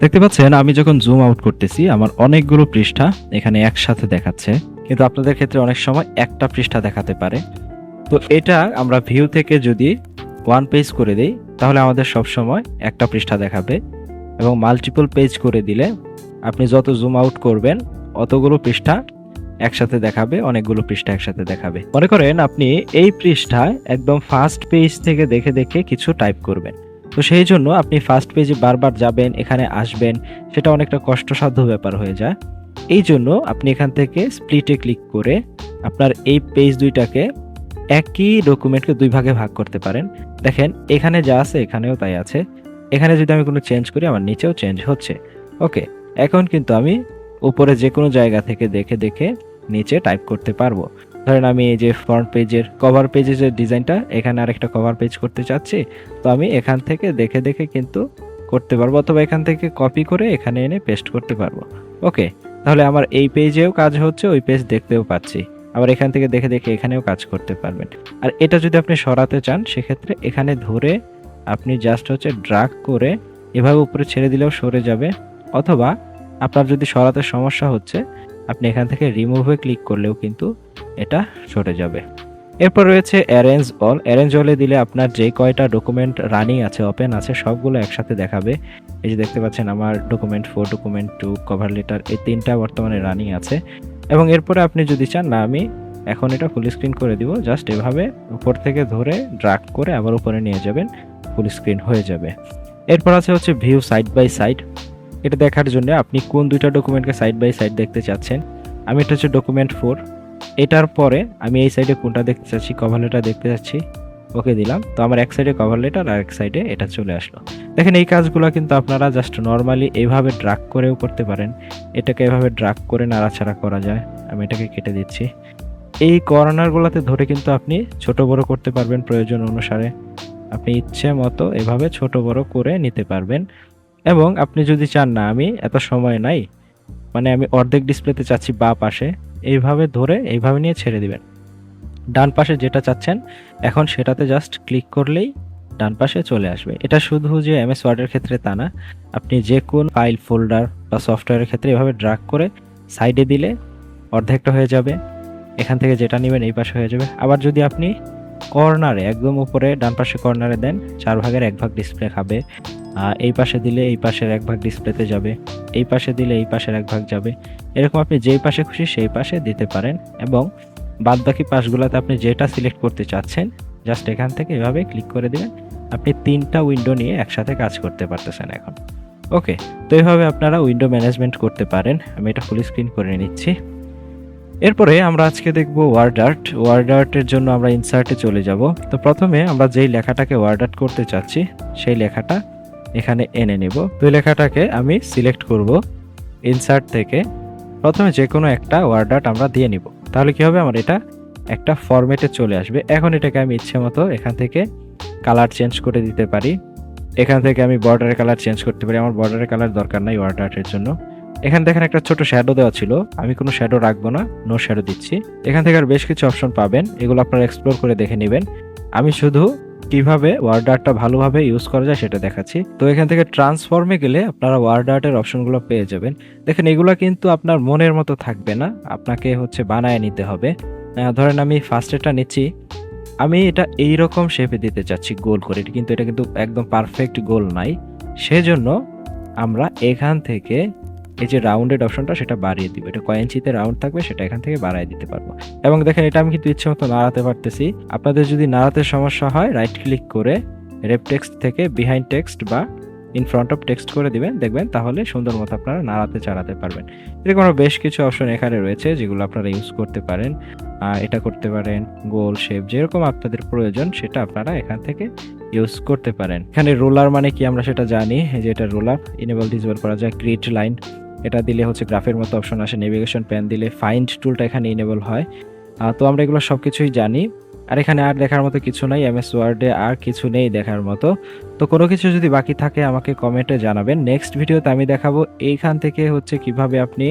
দেখতে পাচ্ছেন, আমি যখন জুম আউট করতেছি, আমার অনেকগুলো পৃষ্ঠা এখানে একসাথে দেখাচ্ছে। কিন্তু আপনাদের ক্ষেত্রে অনেক সময় একটা পৃষ্ঠা দেখাতে পারে। তো এটা আমরা ভিউ থেকে যদি ওয়ান পেজ করে দিই, তাহলে আমাদের সব সময় একটা পৃষ্ঠা দেখাবে। এবং মাল্টিপল পেজ করে দিলে আপনি যত জুম আউট করবেন, অতগুলো পৃষ্ঠা একসাথে দেখাবে, অনেকগুলো পৃষ্ঠা একসাথে দেখাবে। মনে করেন আপনি এই পৃষ্ঠায় একদম ফার্স্ট পেজ থেকে দেখে দেখে কিছু টাইপ করবেন। তো সেই জন্য আপনি ফার্স্ট পেজে বারবার যাবেন, এখানে আসবেন, সেটা অনেকটা কষ্টসাধ্য ব্যাপার হয়ে যায়। এই জন্য আপনি এখান থেকে স্প্লিটে ক্লিক করে আপনার এই পেজ দুইটাকে একই ডকুমেন্টকে দুই ভাগে ভাগ করতে পারেন। দেখেন, এখানে যা আছে এখানেও তাই আছে। এখানে যদি আমি কোনো চেঞ্জ করি, আমার নিচেও চেঞ্জ হচ্ছে। ওকে এখন কিন্তু আমি উপরে যে কোনো জায়গা থেকে দেখে দেখে নিচে টাইপ করতে পারব। ধরেন আমি এই যে ফ্রন্ট পেজের কভার পেজের যে ডিজাইনটা এখানে আরেকটা কভার পেজ করতে চাচ্ছি, তো আমি এখান থেকে দেখে দেখে কিন্তু করতে পারব অথবা এখান থেকে কপি করে এখানে এনে পেস্ট করতে পারব। ওকে তাহলে আমার এই পেজেও কাজ হচ্ছে, ওই পেজ দেখতেও পাচ্ছি। আবার এখান থেকে দেখে দেখে এখানেও কাজ করতে পারবেন। আর এটা যদি আপনি সরাতে চান, সেক্ষেত্রে এখানে ধরে আপনি জাস্ট হচ্ছে ড্রাগ করে এভাবে উপরে ছেড়ে দিলেও সরে যাবে। অথবা আপনার যদি সরাতে সমস্যা হচ্ছে, আপনি এখান থেকে রিমুভে ক্লিক করলেও কিন্তু এটা সরে যাবে। এরপর রয়েছে অ্যারেঞ্জ অল অ্যারেঞ্জ অলে দিলে আপনার যে কয়টা ডকুমেন্ট রানিং আছে ওপেন আছে, সবগুলো একসাথে দেখাবে। এই যে দেখতে পাচ্ছেন আমার document four document two cover letter এই তিনটা বর্তমানে রানিং আছে। এবং এরপরে আপনি যদি চান, না, আমি এখন এটা ফুল স্ক্রিন করে দিব জাস্ট এভাবে উপর থেকে ধরে ড্রাগ করে আবার উপরে নিয়ে যাবেন ফুল স্ক্রিন হয়ে যাবে। এরপর আছে হচ্ছে ভিউ সাইড বাই সাইড এটা দেখার জন্য আপনি কোন দুইটা ডকুমেন্টকে সাইড বাই সাইড দেখতে চাচ্ছেন? আমি এটা হচ্ছে ডকুমেন্ট ফোর এটার পরে আমি এই সাইডে কোনটা দেখতে চাচ্ছি কভার লেটার দেখতে চাচ্ছি, ওকে দিলাম। তো আমার এক সাইডে কভার লেটার আর এক সাইডে এটা চলে আসলো। দেখেন এই কাজগুলো কিন্তু আপনারা জাস্ট নর্মালি এভাবে ড্রাগ করেও করতে পারেন। এটাকে এভাবে ড্রাগ করে নাড়াচাড়া করা যায়। আমি এটাকে কেটে দিচ্ছি। এই কর্নারগুলোতে ধরে কিন্তু আপনি ছোট বড় করতে পারবেন প্রয়োজন অনুসারে। আপনি ইচ্ছে মতো এভাবে ছোট বড় করে নিতে পারবেন। এবং আপনি যদি চান না, আমি এত সময় নাই মানে আমি অর্ধেক ডিসপ্লেতে চাচ্ছি বা পাশে। এইভাবে ধরে, এইভাবে নিয়ে ছেড়ে দিবেন। ডান পাশে যেটা চাচ্ছেন, এখন সেটাতে জাস্ট ক্লিক করলেই ডান পাশে চলে আসবে। এটা শুধু যে এমএস ওয়ার্ডের ক্ষেত্রে তা না, আপনি যে কোন ফাইল ফোল্ডার বা সফটওয়্যারের ক্ষেত্রে এভাবে ড্রাগ করে সাইডে দিলে অর্ধেকটা হয়ে যাবে, এখান থেকে যেটা নেবেন এই পাশে হয়ে যাবে। আবার যদি আপনি কর্নারে একদম উপরে, ডান পাশে কর্নারে দেন, চার ভাগের এক ভাগ ডিসপ্লে খাবে। এই পাশে দিলে এই পাশের এক ভাগ ডিসপ্লেতে যাবে, এই পাশে দিলে এই পাশের এক ভাগ যাবে। এরকম আপনি যেই পাশে খুশি সেই পাশে দিতে পারেন এবং বাদ বাকি পাশগুলোতে আপনি যেটা সিলেক্ট করতে চাচ্ছেন জাস্ট এখান থেকে এভাবে ক্লিক করে দিবেন আপনি তিনটা উইন্ডো নিয়ে একসাথে কাজ করতে পারতেছেন এখন। ওকে তো এইভাবে আপনারা উইন্ডো ম্যানেজমেন্ট করতে পারেন। আমি এটা ফুল স্ক্রিন করে নিচ্ছি। এরপরে আমরা আজকে দেখব ওয়ার্ড আর্ট ওয়ার্ড আর্টের জন্য আমরা ইনসার্টে চলে যাব। তো প্রথমে আমরা যেই লেখাটাকে ওয়ার্ড আর্ট করতে চাচ্ছি, সেই লেখাটা এখানে এনে নেব। তো লেখাটাকে আমি সিলেক্ট করব ইনসার্ট থেকে। প্রথমে যে কোনো একটা ওয়ার্ড আর্ট আমরা দিয়ে নিব। তাহলে কি হবে? আমার এটা একটা ফরম্যাটে চলে আসবে। এখন এটাকে আমি ইচ্ছে মতো এখান থেকে কালার চেঞ্জ করে দিতে পারি। এখান থেকে আমি বর্ডারের কালার চেঞ্জ করতে পারি। আমার বর্ডারের কালার দরকার নাই ওয়ার্ড আর্টের জন্য। এখান থেকে একটা ছোট শ্যাডো দেওয়া ছিল। আমি কোনো শ্যাডো রাখব না, নো শ্যাডো দিচ্ছি। এখান থেকে আর বেশ কিছু অপশন পাবেন। এগুলো আপনারা এক্সপ্লোর করে দেখে নেবেন। আমি শুধু কীভাবে ওয়ার্ড আর্টটা ভালোভাবে ইউজ করা যায় সেটা দেখাচ্ছি। তো এখান থেকে ট্রান্সফর্মে গেলে আপনারা ওয়ার্ড আর্টের অপশনগুলো পেয়ে যাবেন। দেখেন, এগুলো কিন্তু আপনার মনের মতো থাকবে না। আপনাকে হচ্ছে বানায় নিতে হবে। ধরেন আমি ফার্স্ট এটা নিচ্ছি। আমি এটা এই রকম শেপে দিতে চাচ্ছি, গোল করে। কিন্তু, এটা কিন্তু একদম পারফেক্ট গোল নাই। সেজন্য আমরা এখান থেকে এই যে রাউন্ডেড অপশনটা সেটা বাড়িয়ে দিব। এটা কয় ইঞ্চিতে রাউন্ড থাকবে, সেটা এখান থেকে বাড়ায় দিতে পারব। এবং দেখেন, এটা আমি কিন্তু ইচ্ছে মতো নাড়াতে পারতেছি। আপনাদের যদি নাড়াতে সমস্যা হয় রাইট ক্লিক করে রেপ টেক্সট থেকে বিহাইন্ড টেক্সট বা ইন ফ্রন্ট অফ টেক্সট করে দিবেন। দেখবেন তাহলে সুন্দর মতো আপনারা নাড়াতে, চাড়াতে পারবেন। এরকম আরও বেশ কিছু অপশন এখানে রয়েছে, যেগুলো আপনারা ইউজ করতে পারেন। এটা করতে পারেন, গোল শেপ যেরকম আপনাদের প্রয়োজন, সেটা আপনারা এখান থেকে ইউজ করতে পারেন। এখানে রোলার মানে কি আমরা সেটা জানি, যে এটা রোলার ইনেবল ডিসেবল করা যায় ক্রিয়েট লাইন এটা দিলে হচ্ছে গ্রাফের মতো অপশন আসে নেভিগেশন প্যান দিলে ফাইন্ড টুলটা এখানে ইনেবল হয়। তো আমরা এগুলো সব কিছুই জানি। আর এখানে আর দেখার মতো কিছু নাই এম এস ওয়ার্ডে আর কিছু নেই দেখার মতো। তো কোনো কিছু যদি বাকি থাকে আমাকে কমেন্টে জানাবেন। নেক্সট ভিডিওতে আমি দেখাবো এইখান থেকে হচ্ছে কীভাবে আপনি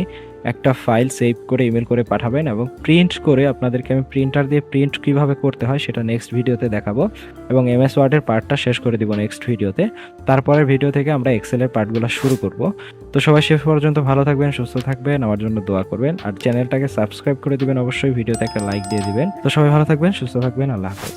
একটা ফাইল সেভ করে ইমেল করে পাঠাবেন এবং প্রিন্ট করে আপনাদেরকে আমি প্রিন্টার দিয়ে প্রিন্ট কীভাবে করতে হয় সেটা নেক্সট ভিডিওতে দেখাবো এবং এমএস ওয়ার্ডের পার্টটা শেষ করে দিব নেক্সট ভিডিওতে তারপরের ভিডিও থেকে আমরা এক্সেলের পার্টগুলো শুরু করব। তো সবাই শেষ পর্যন্ত ভালো থাকবেন, সুস্থ থাকবেন, আমার জন্য দোয়া করবেন। আর চ্যানেলটাকে সাবস্ক্রাইব করে দিবেন, অবশ্যই ভিডিওতে একটা লাইক দিয়ে দিবেন। তো সবাই ভালো থাকবেন, সুস্থ থাকবেন, আল্লাহ হাফেজ।